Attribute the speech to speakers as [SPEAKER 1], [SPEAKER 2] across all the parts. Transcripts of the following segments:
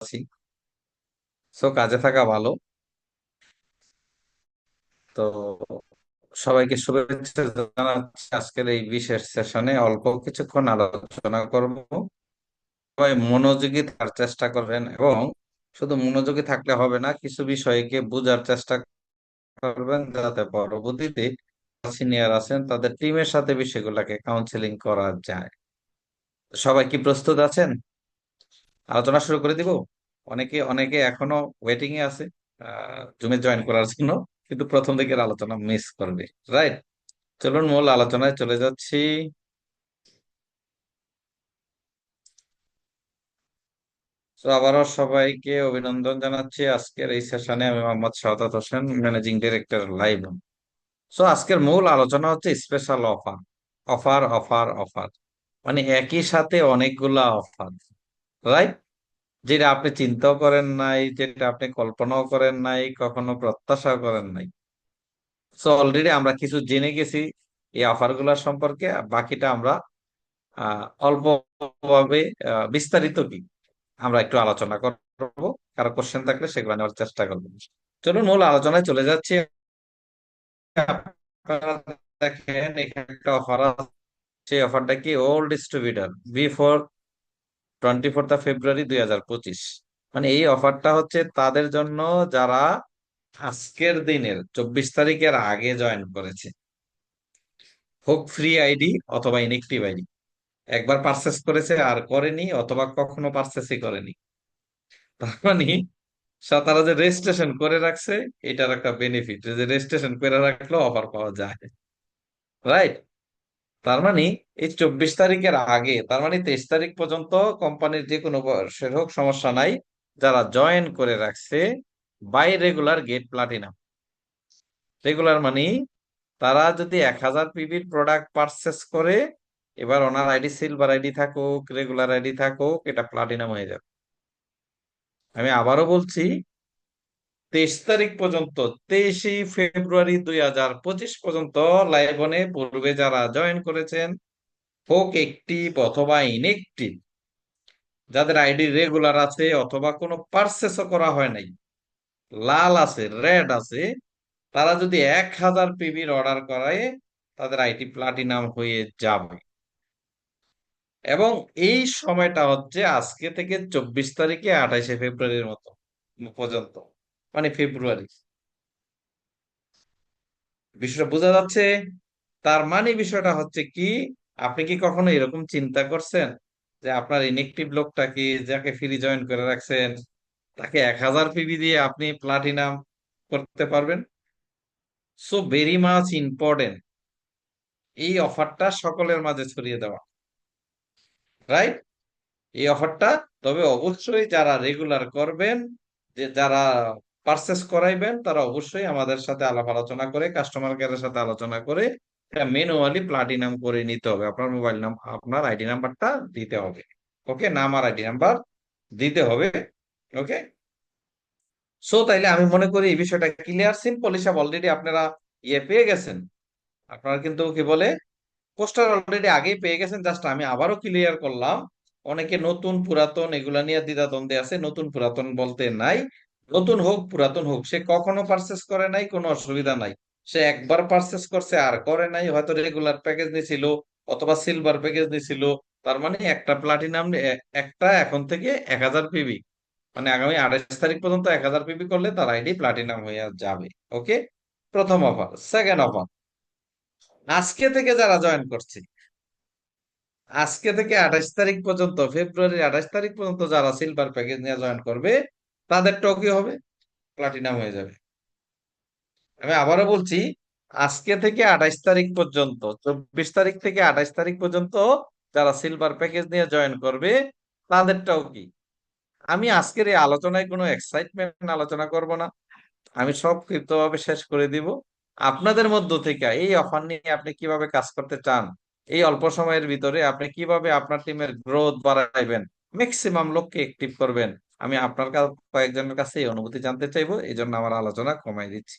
[SPEAKER 1] আছি। সো কাজে থাকা ভালো। তো, সবাইকে শুভেচ্ছা জানাচ্ছি আজকের এই বিশেষ সেশনে অল্প কিছুক্ষণ আলোচনা করব। সবাই মনোযোগী থাকার চেষ্টা করবেন এবং শুধু মনোযোগী থাকলে হবে না, কিছু বিষয়কে বোঝার চেষ্টা করবেন যাতে পরবর্তীতে সিনিয়র আছেন, তাদের টিমের সাথে বিষয়গুলোকে কাউন্সিলিং করা যায়। সবাই কি প্রস্তুত আছেন? আলোচনা শুরু করে দিব। অনেকে অনেকে এখনও ওয়েটিং এ আছে জুমে জয়েন করার জন্য, কিন্তু প্রথম দিকের আলোচনা মিস করবে রাইট চলুন মূল আলোচনায় চলে যাচ্ছি। তো আবারও সবাইকে অভিনন্দন জানাচ্ছি। আজকের এই সেশনে আমি Mohammad Shahadat Hossain managing director live so আজকের মূল আলোচনা হচ্ছে special offer offer offer offer মানে একই সাথে অনেকগুলা অফার রাইট যেটা আপনি চিন্তাও করেন নাই, যেটা আপনি কল্পনাও করেন নাই, কখনো প্রত্যাশাও করেন নাই। সো অলরেডি আমরা কিছু জেনে গেছি এই অফারগুলা সম্পর্কে বাকিটা আমরা অল্পভাবে বিস্তারিত কি? আমরা একটু আলোচনা করব। কারও কোশ্চেন থাকলে সেগুলো নেওয়ার চেষ্টা করব। চলুন, মূল আলোচনায় চলে যাচ্ছি। দেখেন, এখানে একটা অফার সেই অফারটা কি? Old distributor before twenty fourth February দুই হাজার পঁচিশ। মানে এই অফারটা হচ্ছে তাদের জন্য যারা আজকের দিনের চব্বিশ তারিখের আগে জয়েন করেছে। হোক ফ্রি আইডি অথবা ইনএক্টিভ আইডি। একবার পারচেস করেছে আর করেনি অথবা কখনো পারচেসই করেনি। তার মানে তারা যে রেজিস্ট্রেশন করে রাখছে, এটার একটা বেনিফিট যে রেজিস্ট্রেশন করে রাখলেও অফার পাওয়া যায়। রাইট তার মানে এই চব্বিশ তারিখের আগে, তার মানে তেইশ তারিখ পর্যন্ত কোম্পানির যে কোনো বয়সের হোক, সমস্যা নাই। যারা জয়েন করে রাখছে by regular get platinum regular মানে তারা যদি এক হাজার পিবির প্রোডাক্ট পারচেস করে, এবার ওনার আইডি সিলভার আইডি থাকুক রেগুলার আইডি থাকুক, এটা প্লাটিনাম হয়ে যাবে। আমি আবারও বলছি তেইশ তারিখ পর্যন্ত, তেইশে ফেব্রুয়ারি দুই হাজার পঁচিশ পর্যন্ত লাইভনে পূর্বে যারা জয়েন করেছেন, হোক একটিভ অথবা ইনএক্টিভ যাদের আইডি রেগুলার আছে অথবা কোনো পারচেসও করা হয় নাই, লাল আছে রেড আছে, তারা যদি এক হাজার পিবির অর্ডার করায়, তাদের আইটি প্লাটিনাম হয়ে যাবে। এবং এই সময়টা হচ্ছে আজকে থেকে চব্বিশ তারিখে আঠাইশে ফেব্রুয়ারির মতো পর্যন্ত। মানে ফেব্রুয়ারি বিষয়টা বোঝা যাচ্ছে, তার মানে বিষয়টা হচ্ছে কি, আপনি কি কখনো এরকম চিন্তা করছেন যে আপনার ইনএক্টিভ লোকটাকে যাকে ফ্রি জয়েন করে রাখছেন, তাকে এক হাজার পিবি দিয়ে আপনি প্লাটিনাম করতে পারবেন? সো ভেরি মাচ ইম্পর্টেন্ট এই অফারটা সকলের মাঝে ছড়িয়ে দেওয়া। রাইট এই অফারটা, তবে অবশ্যই যারা রেগুলার করবেন, যে যারা পারচেস করাইবেন, তারা অবশ্যই আমাদের সাথে আলাপ আলোচনা করে কাস্টমার কেয়ারের সাথে আলোচনা করে ম্যানুয়ালি প্লাটিনাম করে নিতে হবে। আপনার মোবাইল নাম্বার আপনার আইডি নাম্বারটা দিতে হবে। ওকে নাম আর আইডি নাম্বার দিতে হবে। ওকে সো তাইলে আমি মনে করি এই বিষয়টা ক্লিয়ার সিম্পল হিসাব অলরেডি আপনারা ইয়ে পেয়ে গেছেন। আপনারা কিন্তু কি বলে পোস্টার অলরেডি আগেই পেয়ে গেছেন জাস্ট আমি আবারও ক্লিয়ার করলাম। অনেকে নতুন পুরাতন এগুলা নিয়ে দ্বিধাদ্বন্দ্বে আছে, নতুন পুরাতন বলতে নাই। নতুন হোক, পুরাতন হোক, সে কখনো পারচেস করে নাই, কোনো অসুবিধা নাই। সে একবার পারচেস করছে, আর করে নাই, হয়তো রেগুলার প্যাকেজ নিয়েছিল অথবা সিলভার প্যাকেজ নিয়েছিল তার মানে একটা প্লাটিনাম একটা এখন থেকে এক হাজার পিবি মানে আগামী আঠাশ তারিখ পর্যন্ত এক হাজার পিবি করলে তার আইডি প্লাটিনাম হয়ে যাবে ওকে প্রথম অফার সেকেন্ড অফার আজকে থেকে যারা জয়েন করছে, আজকে থেকে আঠাশ তারিখ পর্যন্ত ফেব্রুয়ারির আঠাশ তারিখ পর্যন্ত যারা সিলভার প্যাকেজ নিয়ে জয়েন করবে তাদেরটাও কি হবে, প্লাটিনাম হয়ে যাবে। আমি আবারও বলছি, আজকে থেকে আঠাইশ তারিখ পর্যন্ত, চব্বিশ তারিখ থেকে আঠাশ তারিখ পর্যন্ত যারা সিলভার প্যাকেজ নিয়ে জয়েন করবে, তাদেরটাও কি? আমি আজকের এই আলোচনায় কোনো এক্সাইটমেন্ট আলোচনা করব না। আমি সব ক্ষিপ্তভাবে শেষ করে দিব। আপনাদের মধ্য থেকে এই অফার নিয়ে আপনি কীভাবে কাজ করতে চান, এই অল্প সময়ের ভিতরে আপনি কীভাবে আপনার টিমের গ্রোথ বাড়াইবেন ম্যাক্সিমাম লোককে অ্যাক্টিভ করবেন আমি আপনার কয়েকজনের কাছে এই অনুভূতি জানতে চাইব এই জন্য আমার আলোচনা কমাই দিচ্ছি।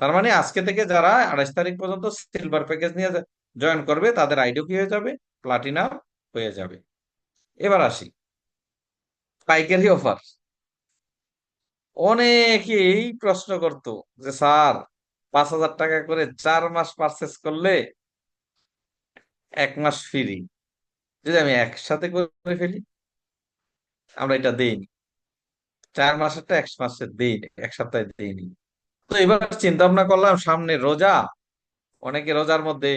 [SPEAKER 1] তার মানে আজকে থেকে যারা আঠাশ তারিখ পর্যন্ত সিলভার প্যাকেজ নিয়ে জয়েন করবে, তাদের আইডিও কি হয়ে যাবে? প্লাটিনাম হয়ে যাবে। এবার আসি। পাইকারি অফার অনেকেই প্রশ্ন করতো যে, স্যার, পাঁচ হাজার টাকা করে চার মাস পারচেস করলে এক মাস ফ্রি যদি আমি একসাথে করে ফেলি আমরা এটা দেইনি। চার মাসেরটা এক মাসে দেইনি, এক সপ্তাহে দেইনি। তো এবার চিন্তা ভাবনা করলাম, সামনে রোজা, অনেকে রোজার মধ্যে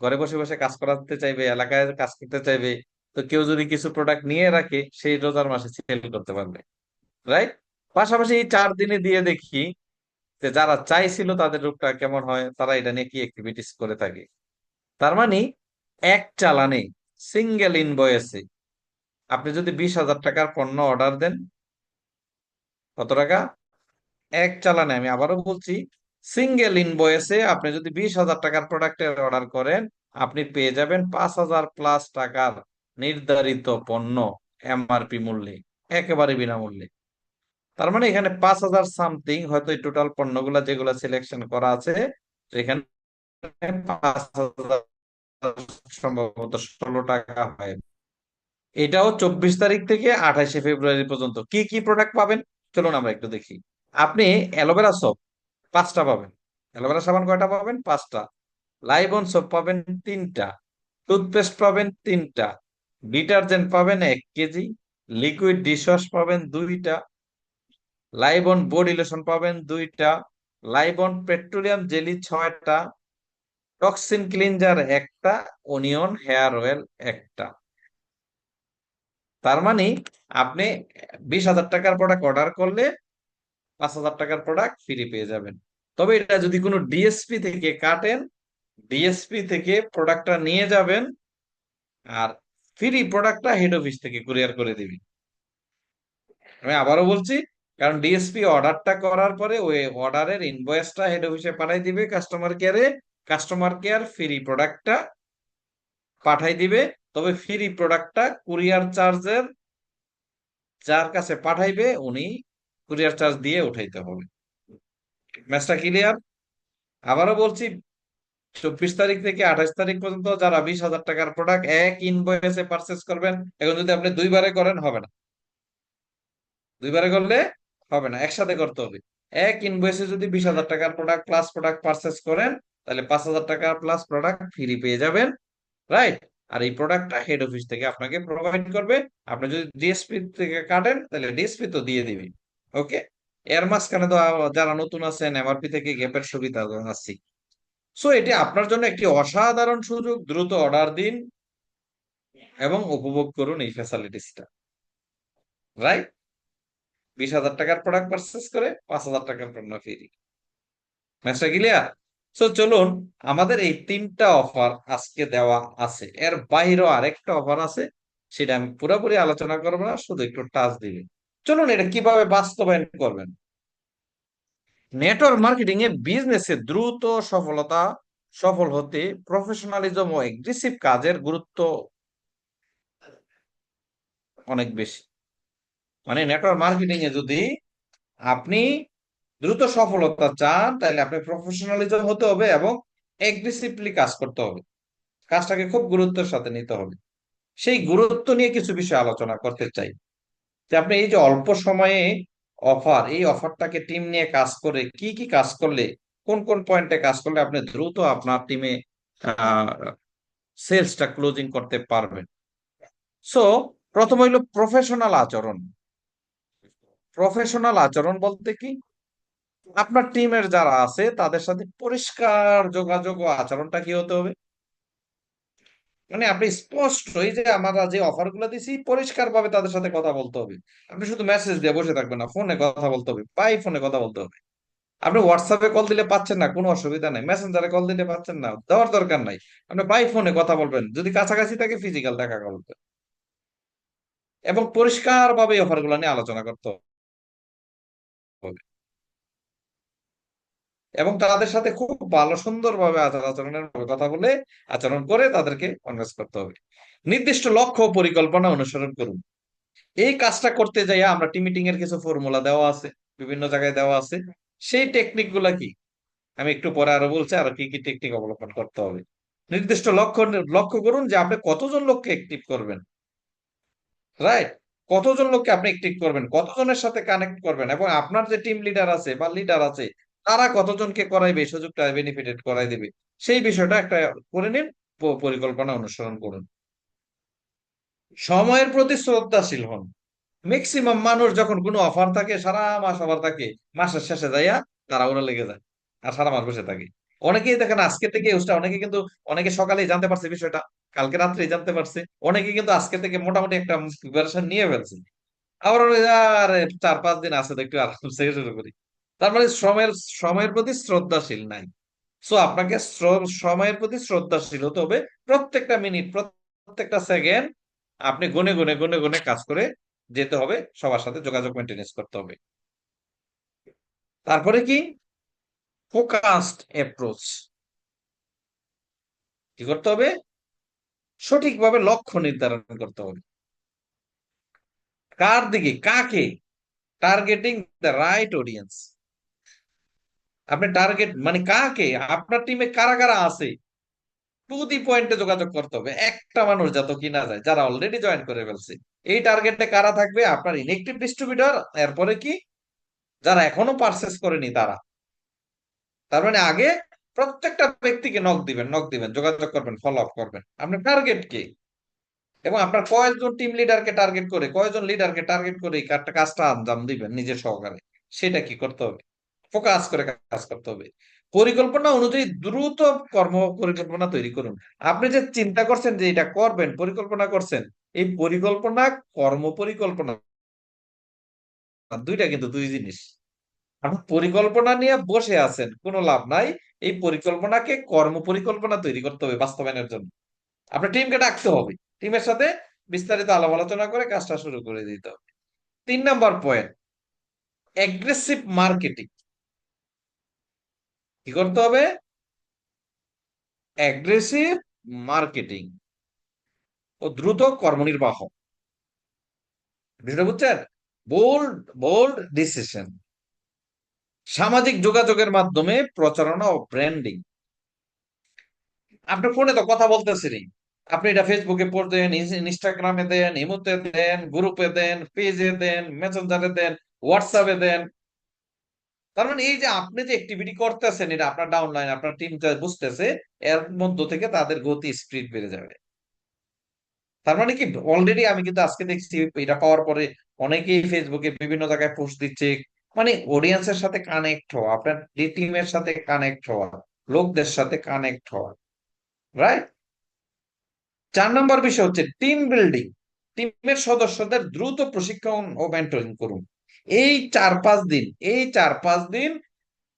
[SPEAKER 1] ঘরে বসে বসে কাজ করাতে চাইবে, এলাকায় কাজ করতে চাইবে। তো কেউ যদি কিছু প্রোডাক্ট নিয়ে রাখে, সেই রোজার মাসে সেল করতে পারবে রাইট পাশাপাশি এই চার দিনে দিয়ে দেখি যে যারা চাইছিল তাদের রূপটা কেমন হয়, তারা এটা নিয়ে কি অ্যাক্টিভিটিস করে থাকে। তার মানে এক চালানে সিঙ্গেল ইনভয়েসে আপনি যদি বিশ হাজার টাকার পণ্য অর্ডার দেন, কত টাকা? এক চালানে, আমি আবারও বলছি সিঙ্গেল ইনভয়েসে আপনি যদি বিশ হাজার টাকার প্রোডাক্টের অর্ডার করেন, আপনি পেয়ে যাবেন পাঁচ হাজার প্লাস টাকার নির্ধারিত পণ্য এমআরপি মূল্যে, একেবারে বিনামূল্যে। তার মানে এখানে পাঁচ হাজার সামথিং হয়তো টোটাল পণ্যগুলা যেগুলো সিলেকশন করা আছে এখানে পাঁচ হাজার সম্ভবত ষোলো টাকা হয়। এটাও চব্বিশ তারিখ থেকে আঠাশে ফেব্রুয়ারি পর্যন্ত। কি কি প্রোডাক্ট পাবেন? চলুন আমরা একটু দেখি। আপনি অ্যালোভেরা সোপ পাঁচটা পাবেন। অ্যালোভেরা সাবান কয়টা পাবেন? পাঁচটা। লাইবন সোপ পাবেন তিনটা। টুথপেস্ট পাবেন তিনটা। ডিটারজেন্ট পাবেন এক কেজি। লিকুইড ডিশওয়াশ পাবেন দুইটা। লাইবন বডি লোশন পাবেন দুইটা। লাইবন পেট্রোলিয়াম জেলি ছয়টা। টক্সিন ক্লিনজার একটা। অনিয়ন হেয়ার অয়েল একটা। তার মানে আপনি বিশ হাজার টাকার প্রোডাক্ট অর্ডার করলে পাঁচ হাজার টাকার প্রোডাক্ট ফ্রি পেয়ে যাবেন। তবে এটা যদি কোনো ডিএসপি থেকে কাটেন ডিএসপি থেকে প্রোডাক্টটা নিয়ে যাবেন আর ফ্রি প্রোডাক্টটা হেড অফিস থেকে কুরিয়ার করে দিবেন। আমি আবারও বলছি, কারণ ডিএসপি অর্ডারটা করার পরে ওই অর্ডারের ইনভয়েসটা হেড অফিসে পাঠাই দিবে কাস্টমার কেয়ারে কাস্টমার কেয়ার ফ্রি প্রোডাক্টটা পাঠাই দিবে। তবে ফ্রি প্রোডাক্টটা কুরিয়ার চার্জের যার কাছে পাঠাইবে, উনি কুরিয়ার চার্জ দিয়ে উঠাইতে হবে। ম্যাচটা ক্লিয়ার আবারও বলছি, চব্বিশ তারিখ থেকে আঠাশ তারিখ পর্যন্ত যারা বিশ হাজার টাকার প্রোডাক্ট এক ইনভয়েসে পারচেস করবেন, এখন যদি আপনি দুইবারে করেন, হবে না। দুইবারে করলে হবে না, একসাথে করতে হবে। এক ইনভয়েসে যদি বিশ হাজার টাকার প্রোডাক্ট প্লাস প্রোডাক্ট পারচেস করেন, তাহলে পাঁচ হাজার টাকা প্লাস প্রোডাক্ট ফ্রি পেয়ে যাবেন রাইট আর এই প্রোডাক্টটা হেড অফিস থেকে আপনাকে প্রোভাইড করবে। আপনি যদি ডিএসপি থেকে কাটেন, তাহলে ডিএসপি তো দিয়ে দিবে। ওকে এর মাঝখানে তো যারা নতুন আছেন এমআরপি থেকে গ্যাপের সুবিধা আসছি সো এটি আপনার জন্য একটি অসাধারণ সুযোগ। দ্রুত অর্ডার দিন এবং উপভোগ করুন এই ফ্যাসিলিটিসটা রাইট বিশ হাজার টাকার প্রোডাক্ট পারচেস করে পাঁচ হাজার টাকার পণ্য ফ্রি ম্যাচটা ক্লিয়ার সো চলুন, আমাদের এই তিনটা অফার আজকে দেওয়া আছে। এর বাইরেও আরেকটা অফার আছে, সেটা আমি পুরোপুরি আলোচনা করব না, শুধু একটু টাচ দিবে। চলুন, এটা কীভাবে বাস্তবায়ন করবেন? নেটওয়ার্ক মার্কেটিং এ বিজনেসে দ্রুত সফলতা, সফল হতে প্রফেশনালিজম ও এগ্রেসিভ কাজের গুরুত্ব অনেক বেশি। মানে নেটওয়ার্ক মার্কেটিং এ যদি আপনি দ্রুত সফলতা চান তাহলে আপনি প্রফেশনালিজম হতে হবে এবং এগ্রেসিভলি কাজ করতে হবে। কাজটাকে খুব গুরুত্বের সাথে নিতে হবে। সেই গুরুত্ব নিয়ে কিছু বিষয় আলোচনা করতে চাই। যে আপনি এই যে অল্প সময়ে অফার এই অফারটাকে টিম নিয়ে কাজ করে কি কি কাজ করলে, কোন কোন পয়েন্টে কাজ করলে আপনি দ্রুত আপনার টিমে সেলসটা ক্লোজিং করতে পারবেন। সো প্রথম হইল প্রফেশনাল আচরণ। প্রফেশনাল আচরণ বলতে কি? আপনার টিমের যারা আছে, তাদের সাথে পরিষ্কার যোগাযোগ ও আচরণটা কি হতে হবে? মানে আপনি স্পষ্ট এই যে আমরা যে অফারগুলো দিছি পরিষ্কার ভাবে তাদের সাথে কথা বলতে হবে। আপনি শুধু মেসেজ দিয়ে বসে থাকবেন না ফোনে কথা বলতে হবে বাই ফোনে কথা বলতে হবে। আপনি হোয়াটসঅ্যাপে কল দিলে পাচ্ছেন না, কোনো অসুবিধা নাই। মেসেঞ্জারে কল দিলে পাচ্ছেন না, দেওয়ার দরকার নাই। আপনি বাই ফোনে কথা বলবেন, যদি কাছাকাছি থাকে ফিজিক্যাল দেখা করবেন। এবং পরিষ্কার ভাবে অফারগুলো নিয়ে আলোচনা করতে হবে। এবং তাদের সাথে খুব ভালো, সুন্দরভাবে আচার আচরণের কথা বলে আচরণ করে তাদেরকে কনভেন্স করতে হবে। নির্দিষ্ট লক্ষ্য পরিকল্পনা অনুসরণ করুন। এই কাজটা করতে যাই আমরা টিম মিটিং এর কিছু ফর্মুলা দেওয়া আছে, বিভিন্ন জায়গায় দেওয়া আছে। সেই টেকনিকগুলা কি? আমি একটু পরে আরও বলছি, আরও কি কি টেকনিক অবলম্বন করতে হবে। নির্দিষ্ট লক্ষ্য লক্ষ্য করুন যে আপনি কতজন লোককে অ্যাক্টিভ করবেন। রাইট কতজন লোককে আপনি অ্যাক্টিভ করবেন? কতজনের সাথে কানেক্ট করবেন? এবং আপনার যে টিম লিডার আছে বা লিডার আছে তারা কতজনকে করাইবে সুযোগটা বেনিফিটেড করাই দিবে, সেই বিষয়টা একটা করে নিন পরিকল্পনা অনুসরণ করুন। সময়ের প্রতি শ্রদ্ধাশীল হন। ম্যাক্সিমাম মানুষ যখন কোনো অফার থাকে, সারা মাস অফার থাকে, মাসের শেষে যাইয়া তারা ওরা লেগে যায়, আর সারা মাস বসে থাকে। অনেকেই দেখেন, আজকে থেকে ইউজটা অনেকে কিন্তু, অনেকে সকালেই জানতে পারছে বিষয়টা, কালকে রাত্রেই জানতে পারছে, অনেকে কিন্তু আজকে থেকে মোটামুটি একটা প্রিপারেশন নিয়ে ফেলছে। আবার চার পাঁচ দিন আছে তো একটু আরাম শুরু করি। তার মানে সময়ের সময়ের প্রতি শ্রদ্ধাশীল নাই। সো আপনাকে শ্র- সময়ের প্রতি শ্রদ্ধাশীল হতে হবে প্রত্যেকটা মিনিট, প্রত্যেকটা সেকেন্ড আপনি গুনে গুনে গুনে গুনে কাজ করে যেতে হবে, সবার সাথে যোগাযোগ মেনটেনেন্স করতে হবে। তারপরে কি? ফোকাসড অ্যাপ্রোচ কি করতে হবে? সঠিকভাবে লক্ষ্য নির্ধারণ করতে হবে। কার দিকে? কাকে? টার্গেটিং দ্য রাইট অডিয়েন্স আপনি টার্গেট মানে কাকে? আপনার টিমে কারা কারা আছে? টু দি পয়েন্টে যোগাযোগ করতে হবে। একটা মানুষ যত কিনা যায়, যারা অলরেডি জয়েন করে ফেলছে। এই টার্গেটে কারা থাকবে? আপনার ইনেকটিভ ডিস্ট্রিবিউটর এরপরে কি? যারা এখনও পারচেস করেনি তারা। তার মানে আগে প্রত্যেকটা ব্যক্তিকে নক দিবেন নক দিবেন, যোগাযোগ করবেন ফলো আপ করবেন। আপনার টার্গেট কি? এবং আপনার কয়েকজন টিম লিডারকে টার্গেট করে, কয়েকজন লিডারকে টার্গেট করে কাজটা আঞ্জাম দিবেন নিজের সহকারে। সেটা কি করতে হবে? ফোকাস করে কাজ করতে হবে। পরিকল্পনা অনুযায়ী দ্রুত কর্ম পরিকল্পনা তৈরি করুন। আপনি যে চিন্তা করছেন যে এটা করবেন, পরিকল্পনা করছেন, এই পরিকল্পনা, কর্ম পরিকল্পনা দুইটা কিন্তু দুই জিনিস। আপনি পরিকল্পনা নিয়ে বসে আছেন, কোনো লাভ নাই, এই পরিকল্পনাকে কর্ম পরিকল্পনা তৈরি করতে হবে বাস্তবায়নের জন্য। আপনার টিমকে ডাকতে হবে। টিমের সাথে বিস্তারিত আলাপ আলোচনা করে কাজটা শুরু করে দিতে হবে। তিন নাম্বার পয়েন্ট অ্যাগ্রেসিভ মার্কেটিং কি করতে হবে? অ্যাগ্রেসিভ মার্কেটিং ও দ্রুত কর্মনির্বাহ। বিষয়টা বুঝছেন বোল্ড বোল্ড ডিসিশন সামাজিক যোগাযোগের মাধ্যমে প্রচারণা ও ব্র্যান্ডিং আপনি ফোনে তো কথা বলতেছেনই। আপনি এটা ফেসবুকে পোস্ট দেন ইনস্টাগ্রামে দেন ইমোতে দেন গ্রুপে দেন পেজে দেন মেসেঞ্জারে দেন হোয়াটসঅ্যাপে দেন তার মানে এই যে আপনি যে অ্যাক্টিভিটি করতেছেন, এটা আপনার ডাউনলাইন আপনার টিম বুঝতেছে, এর মধ্য থেকে তাদের গতি স্পিড বেড়ে যাবে। তার মানে কি অলরেডি আমি কিন্তু আজকে দেখছি, এটা পাওয়ার পরে অনেকেই ফেসবুকে বিভিন্ন জায়গায় পোস্ট দিচ্ছে মানে অডিয়েন্সের সাথে কানেক্ট হওয়া, আপনার টিমের সাথে কানেক্ট হওয়া, লোকদের সাথে কানেক্ট হওয়া রাইট চার নম্বর বিষয় হচ্ছে টিম বিল্ডিং টিমের সদস্যদের দ্রুত প্রশিক্ষণ ও মেন্টরিং করুন। এই চার পাঁচ দিন, এই চার পাঁচ দিন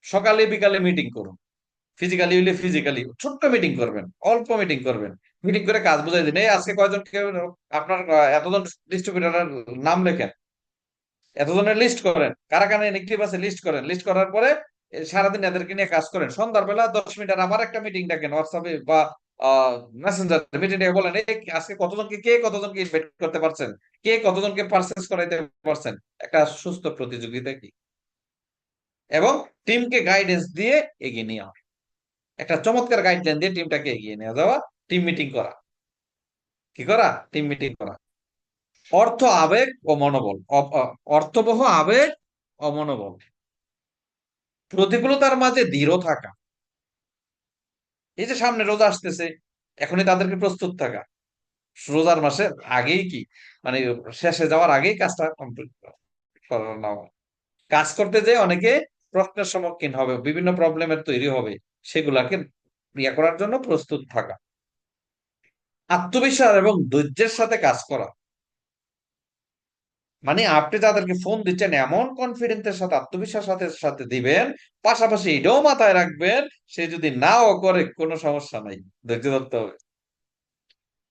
[SPEAKER 1] সকালে, বিকালে মিটিং করুন। ফিজিক্যালি হইলে ফিজিক্যালি ছোট্ট মিটিং করবেন, অল্প মিটিং করবেন। মিটিং করে কাজ বুঝাই দিন। এই আজকে কয়জন আপনার এতজন ডিস্ট্রিবিউটারের নাম লেখেন? এতজনের লিস্ট করেন। কারা কারা নেগেটিভ আছে লিস্ট করেন। লিস্ট করার পরে সারাদিন এদেরকে নিয়ে কাজ করেন। সন্ধ্যার বেলা দশ মিনিট আবার একটা মিটিং ডাকেন হোয়াটসঅ্যাপে বা মেসেঞ্জার মিটিং ডেকে বলেন আজকে কতজনকে কে কতজনকে ইনভাইট করতে পারছেন? কে কতজনকে পারচেস করাইতে পারছেন? একটা সুস্থ প্রতিযোগিতা কি এবং টিমকে গাইডেন্স দিয়ে এগিয়ে নেওয়া। একটা চমৎকার গাইডলাইন দিয়ে টিমটাকে এগিয়ে নিয়ে যাওয়া টিম মিটিং করা। কি করা? টিম মিটিং করা। অর্থ, আবেগ ও মনোবল। অর্থবহ আবেগ ও মনোবল। প্রতিকূলতার মাঝে দৃঢ় থাকা। এই যে সামনে রোজা আসতেছে, এখনই তাদেরকে প্রস্তুত থাকা। রোজার মাসে আগেই কি? মানে শেষে যাওয়ার আগেই কাজটা কমপ্লিট কাজ করতে যে অনেকে প্রশ্নের সম্মুখীন হবে, বিভিন্ন প্রবলেমের তৈরি হবে, সেগুলাকে ইয়া করার জন্য প্রস্তুত থাকা। আত্মবিশ্বাস এবং ধৈর্যের সাথে কাজ করা মানে আপনি যাদেরকে ফোন দিচ্ছেন, এমন কনফিডেন্সের সাথে আত্মবিশ্বাস সাথে সাথে দিবেন, পাশাপাশি এটাও মাথায় রাখবেন, সে যদি নাও করে, কোনো সমস্যা নাই। ধৈর্য ধরতে হবে।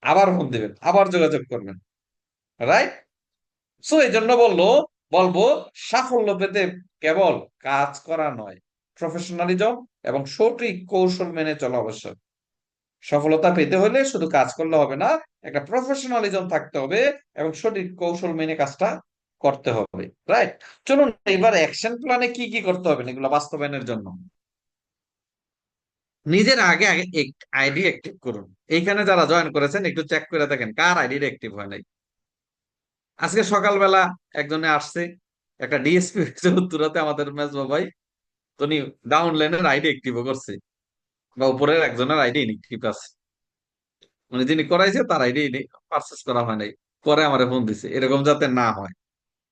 [SPEAKER 1] আবার ফোন দিবেন, আবার যোগাযোগ করবেন। রাইট সো এই জন্য বলল, বলব, সাফল্য পেতে কেবল কাজ করা নয় প্রফেশনালিজম এবং সঠিক কৌশল মেনে চলা আবশ্যক। সফলতা পেতে হলে শুধু কাজ করলে হবে না একটা প্রফেশনালিজম থাকতে হবে এবং সঠিক কৌশল মেনে কাজটা করতে হবে রাইট চলুন এবার অ্যাকশন প্ল্যানে কি কি করতে হবে? এগুলো বাস্তবায়নের জন্য। নিজের আগে আগে আইডি অ্যাক্টিভ করুন। এইখানে যারা জয়েন করেছেন, একটু চেক করে দেখেন কার আইডি অ্যাক্টিভ হয় নাই। আজকে সকালবেলা একজনে আসছে, একটা ডিএসপি হয়েছে উত্তরাতে, আমাদের মেজবা ভাই। তো উনি ডাউন লাইনের আইডি অ্যাক্টিভ করছে, বা উপরের একজনের আইডি ইনএক্টিভ আছে। মানে যিনি করাইছে তার আইডি পারচেস করা হয় নাই। পরে আমার ফোন দিছে, এরকম যাতে না হয়।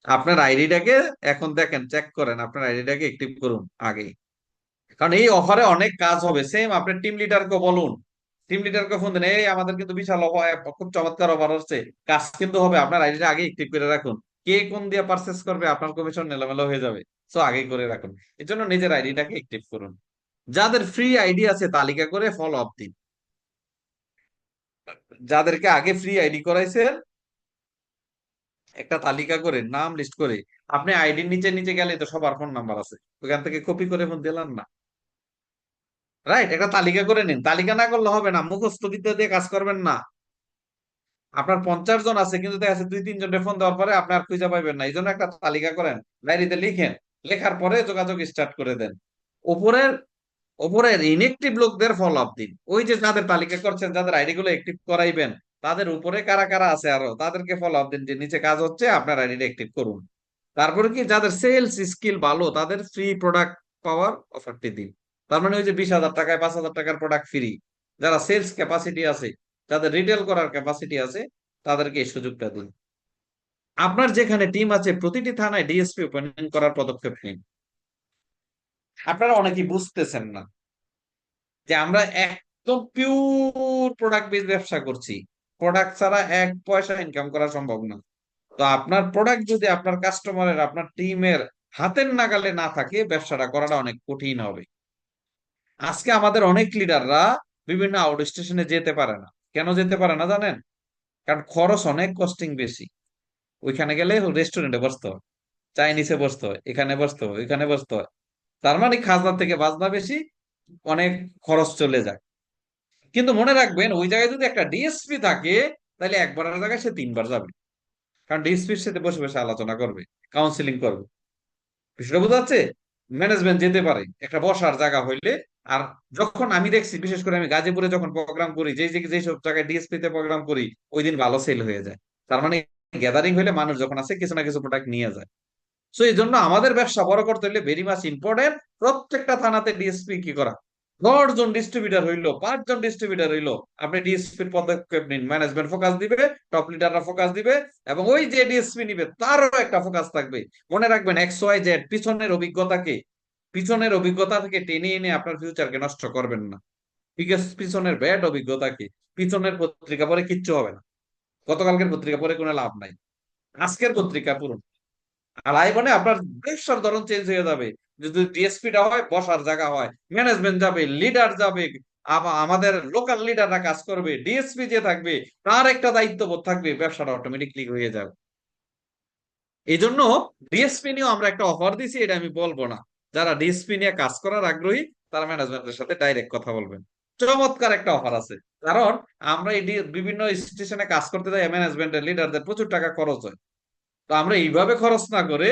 [SPEAKER 1] আপনার আইডিটাকে এখন দেখেন চেক করেন, আপনার আইডিটাকে অ্যাক্টিভ করুন আগে। কারণ এই অফারে অনেক কাজ হবে। সেম আপনার টিম লিডারকে বলুন। টিম লিডারকে ফোন দেন, এই আমাদের কিন্তু বিশাল অফার খুব চমৎকার অফার হচ্ছে কাজ কিন্তু হবে, আপনার আইডিটা আগে অ্যাক্টিভ করে রাখুন। কে কোন দিয়ে পারচেস করবে, আপনার কমিশন এলোমেলো হয়ে যাবে। সো আগেই করে রাখুন। এই জন্য নিজের আইডিটাকে অ্যাক্টিভ করুন। যাদের ফ্রি আইডি আছে, তালিকা করে ফলো আপ দিন। যাদেরকে আগে ফ্রি আইডি করাইছেন একটা তালিকা করে, নাম লিস্ট করে, আপনি আইডির নিচে নিচে গেলে তো সবার ফোন নাম্বার আছে ওখান থেকে কপি করে ফোন দিলাম না। রাইট একটা তালিকা করে নিন। তালিকা না করলে হবে না, মুখস্থ বিদ্যা দিয়ে কাজ করবেন না। আপনার পঞ্চাশ জন আছে, কিন্তু দেখা যাচ্ছে দুই তিনজন ফোন দেওয়ার পরে আপনি আর খুঁজে পাইবেন না। এই জন্য একটা তালিকা করেন ডায়েরিতে লিখেন, লেখার পরে যোগাযোগ স্টার্ট করে দেন। উপরের উপরের ইনএক্টিভ লোকদের ফলো আপ দিন। ওই যে যাদের তালিকা করছেন, যাদের আইডি গুলো অ্যাক্টিভ করাইবেন, তাদের উপরে কারা কারা আছে আরও, তাদেরকে ফলো আপ দিন যে নিচে কাজ হচ্ছে, আপনার আইডিটা অ্যাক্টিভ করুন। তারপরে কি, যাদের সেলস স্কিল ভালো, তাদের ফ্রি প্রোডাক্ট পাওয়ার অফারটি দিন। তার মানে ওই যে বিশ হাজার টাকায় পাঁচ হাজার টাকার প্রোডাক্ট ফ্রি যারা সেলস ক্যাপাসিটি আছে, যাদের রিটেল করার ক্যাপাসিটি আছে, তাদেরকে এই সুযোগটা দিন। আপনার যেখানে টিম আছে, প্রতিটি থানায় ডিএসপি ওপেনিং করার পদক্ষেপ নিন। আপনারা অনেকেই বুঝতেছেন না যে আমরা একদম পিওর প্রোডাক্ট বেস ব্যবসা করছি। প্রোডাক্ট ছাড়া এক পয়সা ইনকাম করা সম্ভব না। তো আপনার প্রোডাক্ট যদি আপনার কাস্টমারের আপনার টিমের হাতের নাগালে না থাকে, ব্যবসাটা করাটা অনেক কঠিন হবে। আজকে আমাদের অনেক লিডাররা বিভিন্ন আউট স্টেশনে যেতে পারে না। কেন যেতে পারে না জানেন? কারণ খরচ অনেক কস্টিং বেশি। ওইখানে গেলে রেস্টুরেন্টে বসতে হয় চাইনিজে বসতে হয়, এখানে বসতে হয়, ওইখানে বসতে হয়। তার মানে খাজনা থেকে বাজনা বেশি, অনেক খরচ চলে যায়। কিন্তু মনে রাখবেন, ওই জায়গায় যদি একটা ডিএসপি থাকে, তাহলে একবারের জায়গায় সে তিনবার যাবে। কারণ ডিএসপির সাথে বসে বসে আলোচনা করবে কাউন্সিলিং করবে। বিষয়টা বোঝা যাচ্ছে? ম্যানেজমেন্ট যেতে পারে, একটা বসার জায়গা হইলে। আর যখন আমি দেখছি, বিশেষ করে আমি গাজীপুরে যখন প্রোগ্রাম করি যে যে যেসব জায়গায় ডিএসপি তে প্রোগ্রাম করি, ওই দিন ভালো সেল হয়ে যায়। তার মানে গ্যাদারিং হইলে মানুষ যখন আছে, কিছু না কিছু প্রোডাক্ট নিয়ে যায়। সো এই জন্য আমাদের ব্যবসা বড় করতে হলে ভেরি মাচ ইম্পর্টেন্ট প্রত্যেকটা থানাতে ডিএসপি কি করা। দশ জন ডিস্ট্রিবিউটার হইল পাঁচজন ডিস্ট্রিবিউটার হইল, আপনি ডিএসপির পদক্ষেপ নিন। ম্যানেজমেন্ট ফোকাস দিবে টপ লিডাররা ফোকাস দিবে, এবং ওই যে ডিএসপি নিবে, তারও একটা ফোকাস থাকবে। মনে রাখবেন এক্স ওয়াই জেড পিছনের অভিজ্ঞতাকে পিছনের অভিজ্ঞতা থেকে টেনে এনে আপনার ফিউচারকে নষ্ট করবেন না। পিছনের ব্যাড অভিজ্ঞতাকে পিছনের পত্রিকা পরে কিচ্ছু হবে না। গতকালকের পত্রিকা পরে কোনো লাভ নাই। আজকের পত্রিকা পূরণ আর আইবনে আপনার ব্যবসার ধরন চেঞ্জ হয়ে যাবে। যদি ডিএসপিটা হয়, বসার জায়গা হয় ম্যানেজমেন্ট যাবে লিডার যাবে আমাদের লোকাল লিডাররা কাজ করবে ডিএসপি যে থাকবে, তার একটা দায়িত্ববোধ থাকবে, ব্যবসাটা অটোমেটিকলি হয়ে যাবে। এই জন্য ডিএসপি নিয়েও আমরা একটা অফার দিছি, এটা আমি বলব না। যারা ডিএসপি নিয়ে কাজ করার আগ্রহী, তারা ম্যানেজমেন্টের সাথে ডাইরেক্ট কথা বলবেন। চমৎকার একটা অফার আছে। কারণ আমরা এই বিভিন্ন স্টেশনে কাজ করতে যাই ম্যানেজমেন্টের লিডারদের প্রচুর টাকা খরচ হয়। তো আমরা এইভাবে খরচ না করে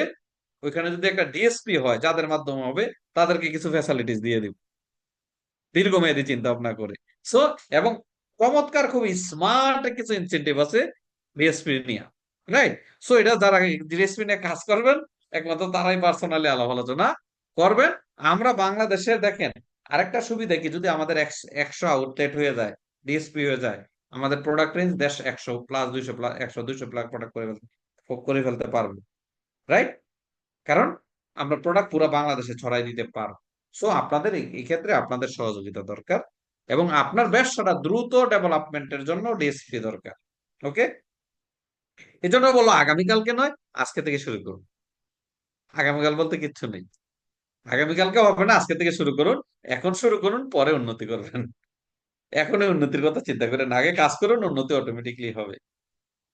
[SPEAKER 1] ওইখানে যদি একটা ডিএসপি হয়, যাদের মাধ্যমে হবে, তাদেরকে কিছু ফ্যাসিলিটিস দিয়ে দিব। দীর্ঘমেয়াদী চিন্তা ভাবনা করে। সো এবং চমৎকার খুবই স্মার্ট কিছু ইনসেন্টিভ আছে ডিএসপি নিয়ে রাইট সো এটা যারা ডিএসপি নিয়ে কাজ করবেন, একমাত্র তারাই পার্সোনালি আলাপ আলোচনা করবেন। আমরা বাংলাদেশে দেখেন, আরেকটা সুবিধা কি? যদি আমাদের একশো আউটলেট হয়ে যায় ডিএসপি হয়ে যায়, আমাদের প্রোডাক্ট রেঞ্জ দেশ একশো প্লাস দুইশো প্লাস একশো, দুইশো প্লাস প্রোডাক্ট করে করে ফেলতে পারব রাইট কারণ আমরা প্রোডাক্ট পুরো বাংলাদেশে ছড়াই দিতে পারব। সো আপনাদের এই ক্ষেত্রে আপনাদের সহযোগিতা দরকার এবং আপনার ব্যবসাটা দ্রুত ডেভেলপমেন্টের জন্য ডিএসপি দরকার ওকে এই জন্য বলো আগামীকালকে নয়, আজকে থেকে শুরু করুন। আগামীকাল বলতে কিচ্ছু নেই। আগামীকালকে হবে না, আজকে থেকে শুরু করুন, এখন শুরু করুন, পরে উন্নতি করবেন। এখনই উন্নতির কথা চিন্তা করেন আগে কাজ করুন, উন্নতি অটোমেটিকলি হবে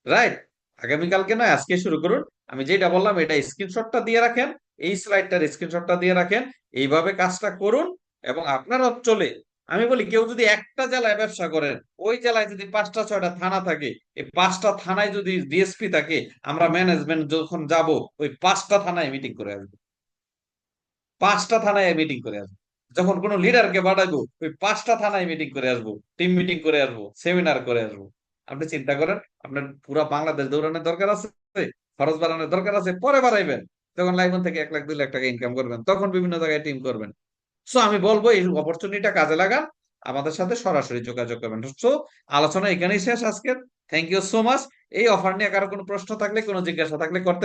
[SPEAKER 1] রাইট আগামীকালকে নয়, আজকে শুরু করুন। আমি যেটা বললাম, এটা স্ক্রিনশটটা দিয়ে রাখেন, এই স্লাইডটার স্ক্রিনশটটা দিয়ে রাখেন, এইভাবে কাজটা করুন এবং আপনার অঞ্চলে, আমি বলি, কেউ যদি একটা জেলায় ব্যবসা করেন, ওই জেলায় যদি পাঁচটা, ছয়টা থানা থাকে, এই পাঁচটা থানায় যদি ডিএসপি থাকে, আমরা ম্যানেজমেন্ট যখন যাব, ওই পাঁচটা থানায় মিটিং করে আসব। পাঁচটা থানায় মিটিং করে আসব। যখন কোনো লিডারকে বাড়াবো ওই পাঁচটা থানায় মিটিং করে আসব টিম মিটিং করে আসব সেমিনার করে আসব। আপনি চিন্তা করেন, আপনার পুরা বাংলাদেশ দৌড়ানোর দরকার আছে, খরচ বাড়ানোর দরকার আছে, পরে বাড়াইবেন। তখন লাইফ থেকে এক লাখ, দুই লাখ টাকা ইনকাম করবেন, তখন বিভিন্ন জায়গায় টিম করবেন। সো আমি বলব, এই অপরচুনিটিটা কাজে লাগান, আমাদের সাথে সরাসরি যোগাযোগ করবেন। সো আলোচনা এখানেই শেষ আজকের। থ্যাংক ইউ সো মাচ এই অফার নিয়ে কারও কোনো প্রশ্ন থাকলে, কোনো জিজ্ঞাসা থাকলে করতে